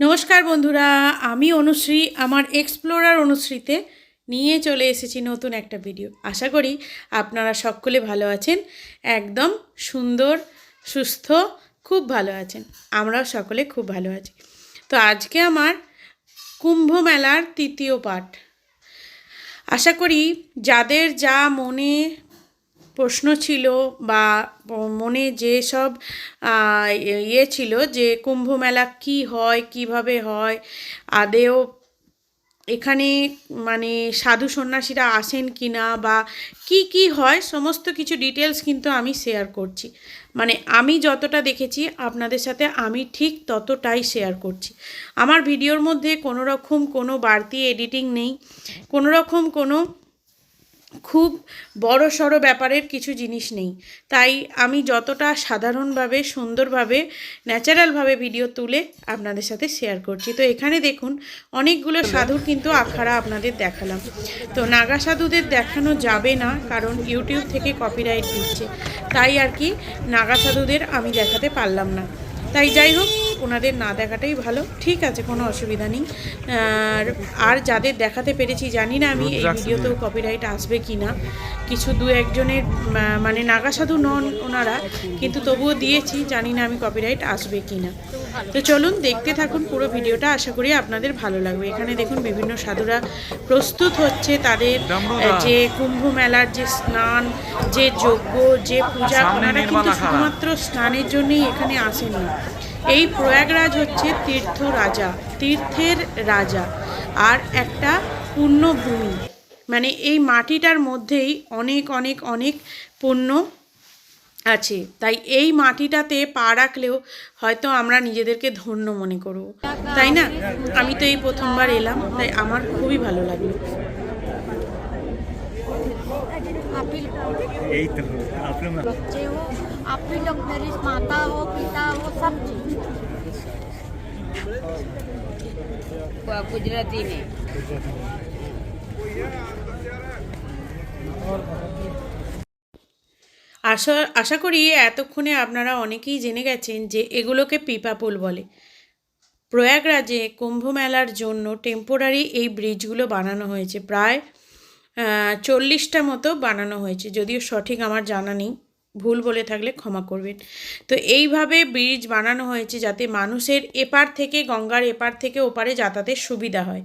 নমস্কার বন্ধুরা, আমি অনুশ্রী, আমার এক্সপ্লোরার অনুশ্রীতে নিয়ে চলে এসেছি নতুন একটা ভিডিও। আশা করি আপনারা সকলে ভালো আছেন, একদম সুন্দর, সুস্থ, খুব ভালো আছেন। আমরাও সকলে খুব ভালো আছি। তো আজকে আমার কুম্ভ মেলার তৃতীয় পাঠ। আশা করি যাদের যা মনে প্রশ্ন ছিল বা মনে যেসব আহ, ইয়ে ছিল যে কুম্ভ মেলা কী হয় কীভাবে হয় আদেও এখানে মানে সাধু সন্ন্যাসীরা আসেন কি না বা কি কি হয় সমস্ত কিছু ডিটেলস কিন্তু আমি শেয়ার করছি। মানে আমি যতটা দেখেছি আপনাদের সাথে আমি ঠিক ততটাই শেয়ার করছি। আমার ভিডিওর মধ্যে কোনো রকম কোনো বাড়তি এডিটিং নেই কোনো রকম কোনো খুব বড় সড়ো ব্যাপারের কিছু জিনিস নেই। তাই আমি যতটা সাধারণভাবে, সুন্দরভাবে, ন্যাচারালভাবে ভিডিও তুলে আপনাদের সাথে শেয়ার করছি। তো এখানে দেখুন, অনেকগুলো সাধুর কিন্তু আখাড়া আপনাদের দেখালাম। তো নাগা সাধুদের দেখানো যাবে না, কারণ ইউটিউব থেকে কপিরাইট দিচ্ছে। তাই আর কি, নাগা সাধুদের আমি দেখাতে পারলাম না। তাই যাই হোক ওনাদের না দেখাটাই ভালো। ঠিক আছে কোনো অসুবিধা নেই। আর আর যাদের দেখাতে পেরেছি জানি না আমি এই ভিডিওতেও কপিরাইট আসবে কি না কিছু দু একজনের মানে নাগা সাধু নন ওনারা কিন্তু তবুও দিয়েছি জানি না আমি কপিরাইট আসবে কি না তো চলুন দেখতে থাকুন পুরো ভিডিওটা। আশা করি আপনাদের ভালো লাগবে। এখানে দেখুন বিভিন্ন সাধুরা প্রস্তুত হচ্ছে তাদের যে কুম্ভ মেলার যে স্নান যে যজ্ঞ যে পূজা ওনারা কিন্তু শুধুমাত্র স্নানের জন্যই এখানে আসেন। না এই প্রয়াগরাজ হচ্ছে তীর্থ রাজা তীর্থের রাজা আর একটা পুণ্যভূমি মানে এই মাটিটার মধ্যেই অনেক অনেক অনেক পুণ্য আছে তাই এই মাটিটাতে পা রাখলেও হয়তো আমরা নিজেদেরকে ধন্য মনে করব তাই না আমি তো এই প্রথমবার এলাম তাই আমার খুবই ভালো লাগলো आप ही यही तो आप लोग बच्चे हो आप ही लोग मेरी माता हो पिता हो सब चीज ગુજરાતી আশা আশা করি এতক্ষণে আপনারা অনেকেই জেনে গেছেন যে এগুলোকে পিপা পুল বলে। প্রয়াগরাজে কুম্ভ মেলার জন্য টেম্পোরারি এই ব্রিজগুলো বানানো হয়েছে। প্রায় চল্লিশটা মতো বানানো হয়েছে, যদিও সঠিক আমার জানা নেই। ভুল বলে থাকলে ক্ষমা করবেন। তো এইভাবে ব্রিজ বানানো হয়েছে যাতে মানুষের এপার থেকে গঙ্গার এপার থেকে ওপারে যাতায়াতের সুবিধা হয়।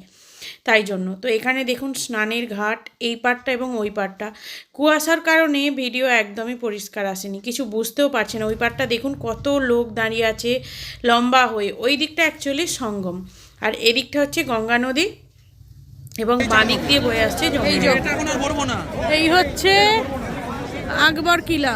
তাই জন্য। তো এখানে দেখুন স্নানের ঘাট এই পাটটা এবং ওই পাটটা কুয়াশার কারণে ভিডিও একদমই পরিষ্কার আসেনি। কিছু বুঝতেও পারছে না। ওই পাটটা দেখুন কত লোক দাঁড়িয়ে আছে লম্বা হয়ে। ওই দিকটা অ্যাকচুয়ালি সঙ্গম। আর এদিকটা হচ্ছে গঙ্গা নদী এবং বাঁ দিক দিয়ে বয়ে আসছে এই হচ্ছে আকবর কিলা।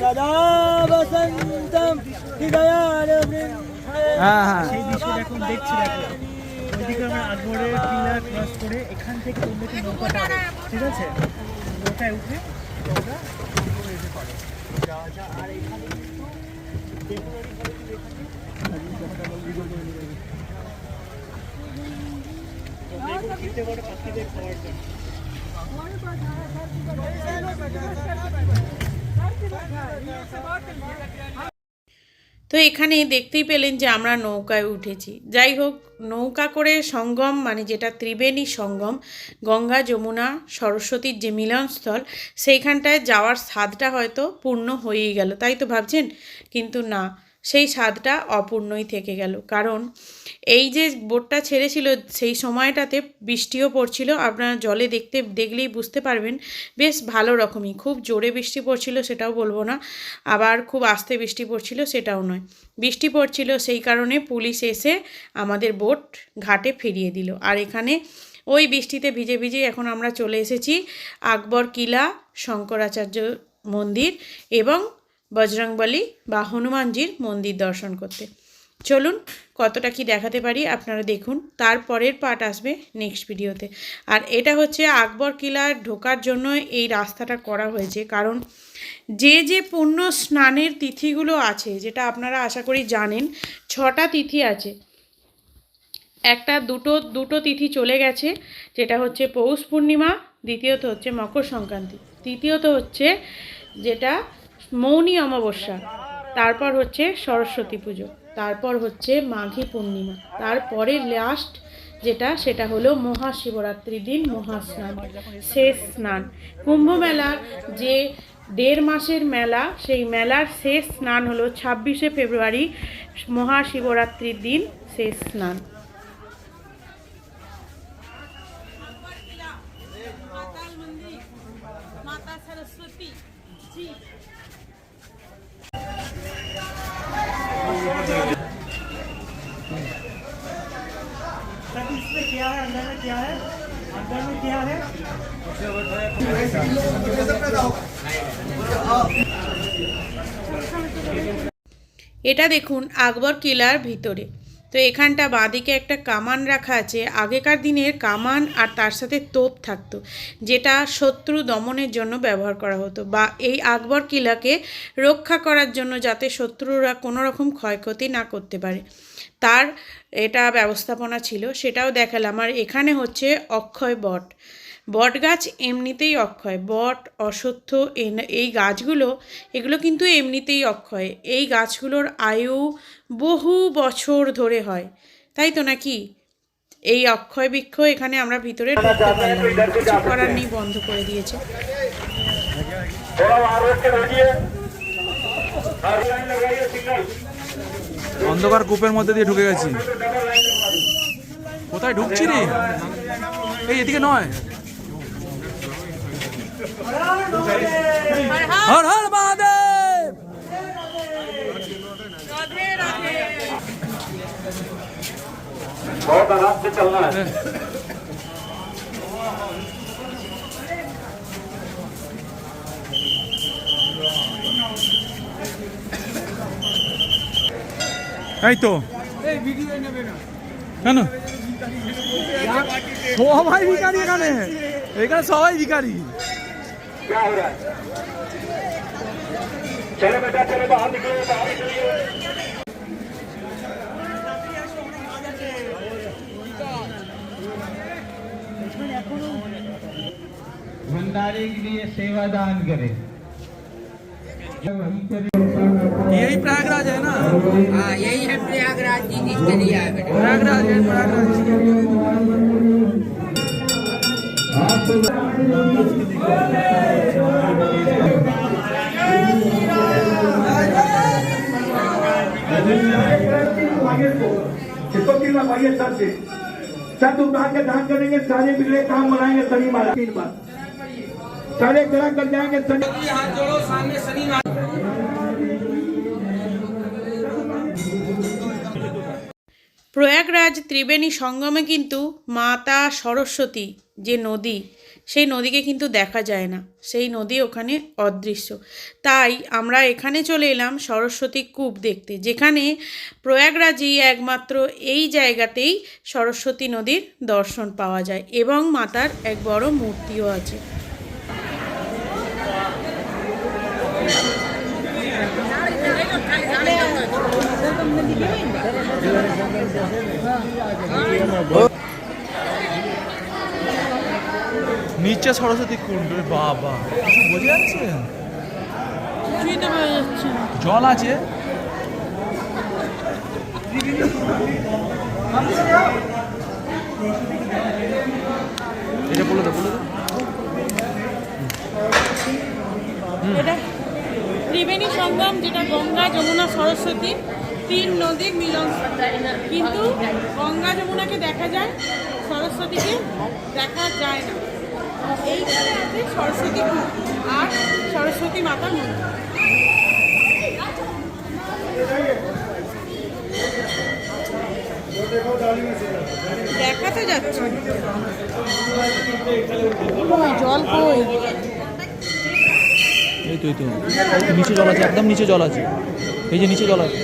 সদা বসন্তম হৃদয়ার হ্যাঁ। সেই দৃশ্য এখন দেখছি ওইদিকে করে এখান থেকে অন্য একটি নৌকাটা ঠিক আছে? নৌকায় উঠে পাখিদের জন্য তো এখানে দেখতেই পেলেন যে আমরা নৌকায় উঠেছি। যাই হোক, নৌকা করে সঙ্গম মানে যেটা ত্রিবেণী সঙ্গম, গঙ্গা, যমুনা, সরস্বতীর যে মিলনস্থল, সেইখানটায় যাওয়ার স্বাদটা হয়তো পূর্ণ হয়েই গেল। তাই তো ভাবছেন? কিন্তু না। সেই স্বাদটা অপূর্ণই থেকে গেল। কারণ এই যে বোটটা ছেড়েছিল, সেই সময়টাতে বৃষ্টিও পড়ছিল। আপনারা জলে দেখতে, দেখলেই বুঝতে পারবেন, বেশ ভালো রকমই। খুব জোরে বৃষ্টি পড়ছিল সেটাও বলব না। আবার খুব আস্তে বৃষ্টি পড়ছিল সেটাও নয়। বৃষ্টি পড়ছিল সেই কারণে পুলিশ এসে আমাদের বোট ঘাটে ফিরিয়ে দিল। আর এখানে ওই বৃষ্টিতে ভিজে ভিজে এখন আমরা চলে এসেছি আকবর কিলা শঙ্করাচার্য মন্দির এবং বজরংবলী বা হনুমানজির মন্দির দর্শন করতে। চলুন কতটা কি দেখাতে পারি আপনারা দেখুন তারপরের পার্ট আসবে নেক্সট ভিডিওতে আর এটা হচ্ছে আকবর কিলার ঢোকার জন্য এই রাস্তাটা করা হয়েছে, কারণ যে যে পুণ্য স্নানের তিথিগুলো আছে, যেটা আপনারা আশা করি জানেন, ছটা তিথি আছে। একটা, দুটো দুটো তিথি চলে গেছে, যেটা হচ্ছে পৌষ পূর্ণিমা, দ্বিতীয়ত হচ্ছে মকর সংক্রান্তি। তৃতীয়ত হচ্ছে যেটা মৌনী অমাবস্যা, তারপর হচ্ছে সরস্বতী পুজো, তারপর হচ্ছে মাঘী পূর্ণিমা তারপরে লাস্ট যেটা, সেটা হলো মহাশিবরাত্রির দিন, মহাস্নান, শেষ স্নান। কুম্ভ মেলার যে দেড় মাসের মেলা, সেই মেলার শেষ স্নান হলো ছাব্বিশে ফেব্রুয়ারি, মহাশিবরাত্রির দিন শেষ স্নান। सर इसमें क्या है अंदर में क्या है अंदर में क्या है এটা দেখুন আকবর কিলার ভিতরে তো এখানটা বাঁদিকে একটা কামান রাখা আছে। আগেকার দিনের কামান আর তার সাথে তোপ থাকতো, যেটা শত্রু দমনের জন্য ব্যবহার করা হতো বা এই আকবর কিলাকে রক্ষা করার জন্য যাতে শত্রুরা কোনো রকম ক্ষয়ক্ষতি না করতে পারে। তার এটা ব্যবস্থাপনা ছিল, সেটাও দেখালাম। আর এখানে হচ্ছে অক্ষয় বট। বট গাছ এমনিতেই অক্ষয় বট অশ্বত্থ এন- এই গাছগুলো এগুলো কিন্তু এমনিতেই অক্ষয়। এই গাছগুলোর আয়ু বহু বছর ধরে হয়। তাই তো নাকি? এই অক্ষয় বৃক্ষ এখানে আমরা ভিতরে ঢুকতে পারলাম কিছু করার নেই বন্ধ করে দিয়েছে। অন্ধকার কূপের মধ্যে দিয়ে ঢুকে গেছি। কোথায় ঢুকছি রে? এই এদিকে নয়। হর হর মহাদেব बहुत आराम से चलना है এই তো কেন সবাই ভিকারি এখানে এখানে সবাই ভিকারি क्या हो रहा है? चलो बेटा चलो बाहर निकलो बाहर निकलिए भंडारे के लिए सेवा दान करें यही प्रयागराज है ना? हाँ यही है प्रयागराज जी है प्रयागराज है प्रयागराज। इसको तीन बार पाइए सर से सर उठा के दान करेंगे सारे बिगड़े काम बनाएंगे शनि मारा तीन बार सारे ग्रह कर जाएंगे शनि প্রয়াগরাজ ত্রিবেণী সঙ্গমে কিন্তু মাতা সরস্বতী যে নদী সেই নদীকে কিন্তু দেখা যায় না। সেই নদী ওখানে অদৃশ্য। তাই আমরা এখানে চলে এলাম সরস্বতী কূপ দেখতে, যেখানে প্রয়াগরাজই একমাত্র এই জায়গাতেই সরস্বতী নদীর দর্শন পাওয়া যায় এবং মাতার এক বড় মূর্তিও আছে। নিচে সরস্বতী কুণ্ড বাবা। কিছু বোঝা যাচ্ছে? জল আছে? এটা বলে দাও বলে দাও। এটা ত্রিবেণী সঙ্গম যেটা গঙ্গা যমুনা সরস্বতী তিন নদীর মিলন। কিন্তু গঙ্গা যমুনাকে দেখা যায় সরস্বতীকে দেখা যায় না। এইখানে আছে সরস্বতী আর সরস্বতী মাতার মন্দির। দেখা তো যাচ্ছে। জল কই? এই তো এই তো। নিচে জল আছে একদম নিচে জল আছে। এই যে নিচে জল আছে।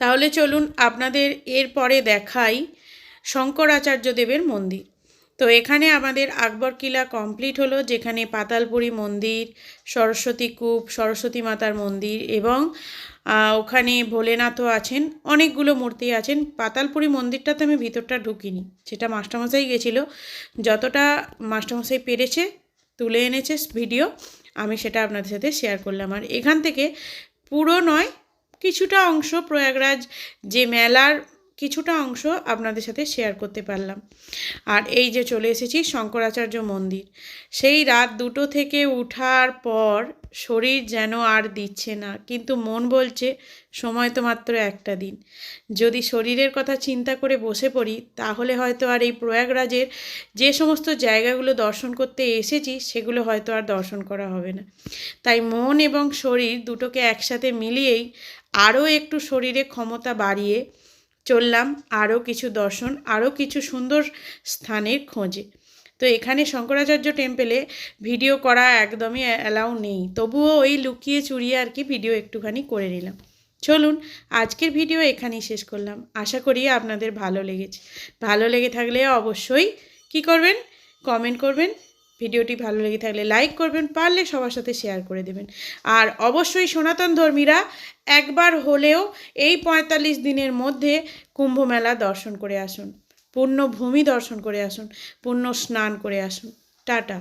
তাহলে চলুন আপনাদের এরপরে দেখাই শঙ্করাচার্য দেবের মন্দির। তো এখানে আমাদের আকবর কিলা কমপ্লিট হলো, যেখানে পাতালপুরি মন্দির, সরস্বতী কূপ, সরস্বতী মাতার মন্দির এবং ওখানে ভোলেনাথও আছেন, অনেকগুলো মূর্তি আছেন। পাতালপুরি মন্দিরটাতে আমি ভিতরটা ঢুকিনি, সেটা মাস্টারমশাই গেছিল। যতটা মাস্টারমশাই পেরেছে, তুলে এনেছে ভিডিও, আমি সেটা আপনাদের সাথে শেয়ার করলাম। আর এখান থেকে পুরো নয় কিছুটা অংশ প্রয়াগরাজ যে মেলার কিছুটা অংশ আপনাদের সাথে শেয়ার করতে পারলাম। আর এই যে চলে এসেছি শঙ্করাচার্য মন্দির। সেই রাত দুটো থেকে উঠার পর শরীর যেন আর দিচ্ছে না, কিন্তু মন বলছে সময় তো মাত্র একটা দিন। যদি শরীরের কথা চিন্তা করে বসে পড়ি, তাহলে হয়তো আর এই প্রয়াগরাজের যে সমস্ত জায়গাগুলো দর্শন করতে এসেছি, সেগুলো হয়তো আর দর্শন করা হবে না। তাই মন এবং শরীর দুটোকে একসাথে মিলিয়েই আরও একটু শরীরে ক্ষমতা বাড়িয়ে চললাম, আরও কিছু দর্শন, আরও কিছু সুন্দর স্থানের খোঁজে। তো এখানে শঙ্করাচার্য টেম্পেলে ভিডিও করা একদমই অ্যালাউ নেই। তবুও ওই লুকিয়ে চুরিয়ে আর কি ভিডিও একটুখানি করে নিলাম। চলুন, আজকের ভিডিও এখানেই শেষ করলাম। আশা করি আপনাদের ভালো লেগেছে। ভালো লেগে থাকলে অবশ্যই কি করবেন? কমেন্ট করবেন। ভিডিওটি ভালো লেগে থাকলে লাইক করবেন, পারলে সবার সাথে শেয়ার করে দেবেন। আর অবশ্যই সনাতন ধর্মীরা একবার হলেও এই পঁয়তাল্লিশ দিনের মধ্যে কুম্ভ মেলা দর্শন করে আসুন পূর্ণ ভূমি দর্শন করে আসুন পূর্ণ স্নান করে আসুন। টাটা।